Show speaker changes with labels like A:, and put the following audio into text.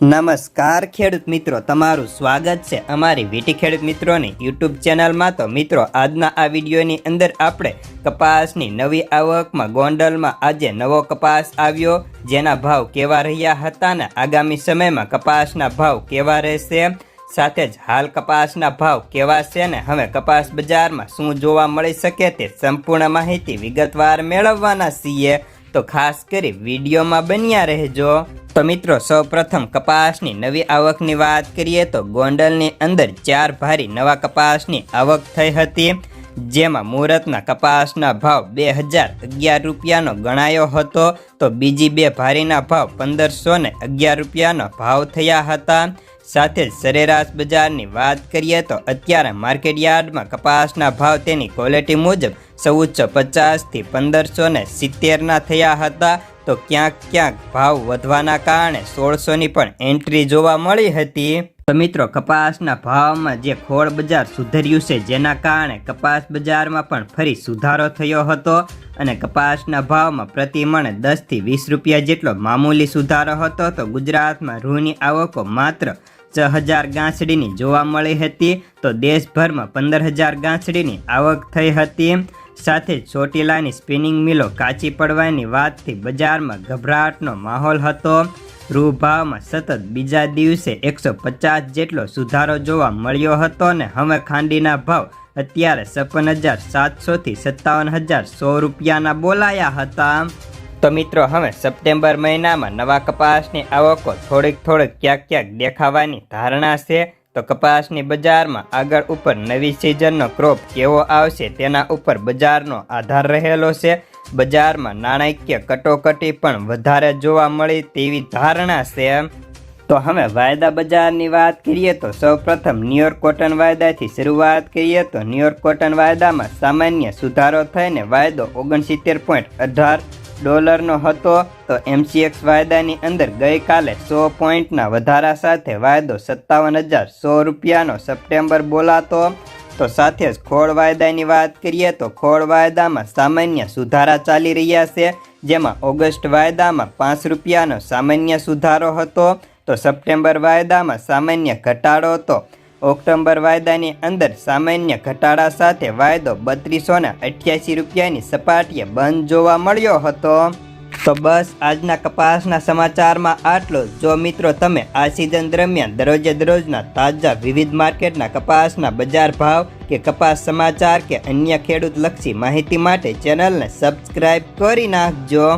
A: નમસ્કાર ખેડૂત મિત્રો, તમારું સ્વાગત છે અમારી વીટી ખેડૂત મિત્રોની યુટ્યુબ ચેનલમાં. તો મિત્રો, આજના આ વિડીયોની અંદર આપણે કપાસની નવી આવકમાં ગોંડલમાં આજે નવો કપાસ આવ્યો. જેના ભાવ કેવા રહ્યા હતા ને આગામી સમયમાં કપાસના ભાવ કેવા રહેશે? સાથે જ હાલ કપાસના ભાવ કેવા છે ને હવે કપાસ બજારમાં શું જોવા મળી શકે તે સંપૂર્ણ માહિતી વિગતવાર મેળવવાના છીએ. તો ખાસ કરી વિડીયોમાં બન્યા રહેજો. તો મિત્રો, સૌપ્રથમ કપાસની નવી આવકની વાત કરીએ તો ગોંડલની અંદર ચાર ભારી નવા કપાસની આવક થઈ હતી, જેમાં મુહૂર્તના કપાસના ભાવ બે હજાર અગિયાર રૂપિયાનો ગણાયો હતો. તો બીજી બે ભારીના ભાવ પંદરસો ને અગિયાર રૂપિયાનો ભાવ થયા હતા. સાથે જ સરેરાશ બજારની વાત કરીએ તો અત્યારે માર્કેટ યાર્ડમાં કપાસના ભાવ તેની ક્વોલિટી મુજબ ચૌદસો પચાસથી પંદરસો ને સિત્તેરના થયા હતા. તો ક્યાંક ક્યાંક ભાવ વધવાના કારણે સોળસોની પણ એન્ટ્રી જોવા મળી હતી. તો મિત્રો, કપાસના ભાવમાં જે ખોળ બજાર સુધર્યું છે, જેના કારણે કપાસ બજારમાં પણ ફરી સુધારો થયો હતો અને કપાસના ભાવમાં પ્રતિ મણે દસથી વીસ રૂપિયા જેટલો મામૂલી સુધારો હતો. તો ગુજરાતમાં રૂની આવકો માત્ર છ હજાર ગાંસડીની જોવા મળી હતી. તો દેશભરમાં પંદર હજાર ગાંસડીની આવક થઈ હતી. સાથે જ ચોટીલાની સ્પિનિંગ મિલો કાચી પડવાની વાતથી બજારમાં ગભરાટનો માહોલ હતો. રૂ ભાવમાં સતત બીજા દિવસે એકસો પચાસ જેટલો સુધારો જોવા મળ્યો હતો ને હવે ખાંડીના ભાવ અત્યારે છપ્પન હજાર સાતસોથી સત્તાવન હજાર સો રૂપિયાના બોલાયા હતા. તો મિત્રો, હવે સપ્ટેમ્બર મહિનામાં નવા કપાસની આવકો થોડીક થોડીક ક્યાંક ક્યાંક દેખાવાની ધારણા છે. તો કપાસની બજારમાં આગળ ઉપર નવી સિઝનનો ક્રોપ કેવો આવશે તેના ઉપર બજારનો આધાર રહેલો છે. બજારમાં નાણાકીય કટોકટી પણ વધારે જોવા મળી તેવી ધારણા છે. તો હવે વાયદા બજારની વાત કરીએ તો સૌપ્રથમ ન્યુયોર્ક કોટન વાયદાથી શરૂઆત કરીએ તો ન્યુયોર્ક કોટન વાયદામાં સામાન્ય સુધારો થઈને વાયદો ઓગણસિત્તેર પોઈન્ટ અઢાર ડોલરનો હતો, તો એમસીએક્સ વાયદાની અંદર ગઈકાલે સો પોઈન્ટના વધારા સાથે વાયદો સત્તાવન હજાર સો રૂપિયાનો સપ્ટેમ્બર બોલાતો. તો સાથે જ ખોળ વાયદાની વાત કરીએ તો ખોળ વાયદામાં સામાન્ય સુધારા ચાલી રહ્યા છે, જેમાં ઓગસ્ટ વાયદામાં પાંચ રૂપિયાનો સામાન્ય સુધારો હતો, તો સપ્ટેમ્બર વાયદામાં સામાન્ય ઘટાડો હતો. ઓક્ટોબર વાયદાની અંદર સામાન્ય ઘટાડા સાથે વાયદો બત્રીસોના અઠ્યાસી રૂપિયાની સપાટીએ બંધ જોવા મળ્યો હતો. તો બસ આજના કપાસના સમાચારમાં આટલો જો. મિત્રો તમે આ સિઝન દરમિયાન દરરોજે દરરોજના તાજા વિવિધ માર્કેટના કપાસના બજાર ભાવ કે કપાસ સમાચાર કે અન્ય ખેડૂત લક્ષી માહિતી માટે ચેનલને સબસ્ક્રાઈબ કરી નાખજો.